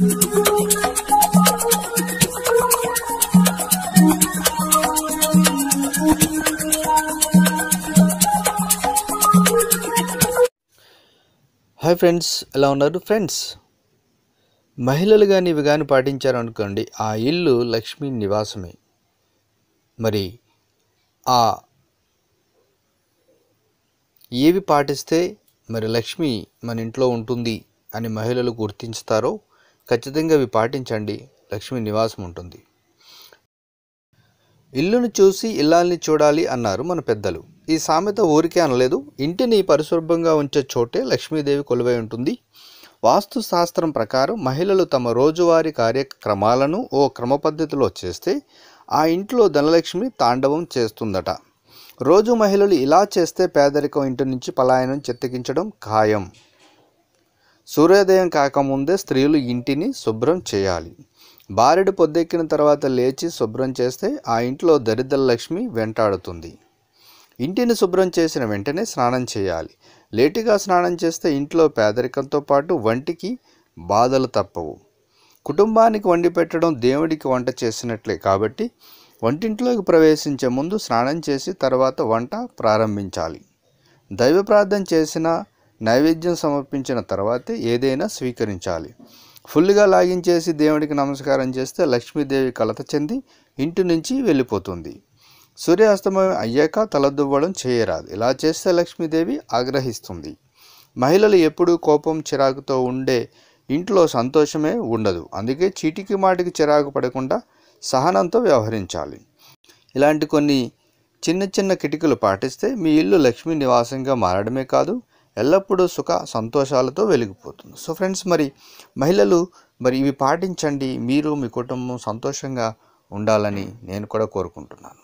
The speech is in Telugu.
హాయ్ ఫ్రెండ్స్ ఎలా ఉన్నారు? ఫ్రెండ్స్ మహిళలు కానీ ఇవి కానీ పాటించారనుకోండి ఆ ఇల్లు లక్ష్మీ నివాసమే. మరి ఆ ఏవి పాటిస్తే మరి లక్ష్మి మన ఇంట్లో ఉంటుంది అని మహిళలు గుర్తించుతారో ఖచ్చితంగా అవి పాటించండి. లక్ష్మీ నివాసం ఉంటుంది. ఇల్లును చూసి ఇల్లాల్ని చూడాలి అన్నారు మన పెద్దలు. ఈ సామెత ఊరికే అనలేదు. ఇంటిని పరిశుభ్రంగా ఉంచే చోటే లక్ష్మీదేవి కొలువై ఉంటుంది. వాస్తు శాస్త్రం ప్రకారం మహిళలు తమ రోజువారీ కార్యక్రమాలను ఓ క్రమ పద్ధతిలో చేస్తే ఆ ఇంట్లో ధనలక్ష్మి తాండవం చేస్తుందట. రోజు మహిళలు ఇలా చేస్తే పేదరికం ఇంటి నుంచి పలాయనం చెత్తకించడం ఖాయం. సూర్యోదయం కాకముందే స్త్రీలు ఇంటిని శుభ్రం చేయాలి. బారెడు పొద్దెక్కిన తర్వాత లేచి శుభ్రం చేస్తే ఆ ఇంట్లో దరిద్ర లక్ష్మి వెంటాడుతుంది. ఇంటిని శుభ్రం చేసిన వెంటనే స్నానం చేయాలి. లేటుగా స్నానం చేస్తే ఇంట్లో పేదరికంతో పాటు వంటికి బాధలు తప్పవు. కుటుంబానికి వండి పెట్టడం దేవుడికి వంట చేసినట్లే కాబట్టి వంటింట్లోకి ప్రవేశించే ముందు స్నానం చేసి తర్వాత వంట ప్రారంభించాలి. దైవ ప్రార్థన చేసిన నైవేద్యం సమర్పించిన తర్వాతే ఏదైనా స్వీకరించాలి. ఫుల్గా లాగించేసి దేవుడికి నమస్కారం చేస్తే లక్ష్మీదేవి కలత చెంది ఇంటి నుంచి వెళ్ళిపోతుంది. సూర్యాస్తమయం అయ్యాక తలదువ్వడం చేయరాదు. ఇలా చేస్తే లక్ష్మీదేవి ఆగ్రహిస్తుంది. మహిళలు ఎప్పుడూ కోపం చిరాకుతో ఉండే ఇంట్లో సంతోషమే ఉండదు. అందుకే చీటికి మాటికి చిరాకు పడకుండా సహనంతో వ్యవహరించాలి. ఇలాంటి కొన్ని చిన్న చిన్న కిటికలు పాటిస్తే మీ ఇల్లు లక్ష్మీ నివాసంగా మారడమే కాదు ఎల్లప్పుడూ సుఖ సంతోషాలతో వెలిగిపోతుంది. సో ఫ్రెండ్స్ మరి మహిళలు మరి ఇవి పాటించండి మీరు మీ కుటుంబం సంతోషంగా ఉండాలని నేను కూడా కోరుకుంటున్నాను.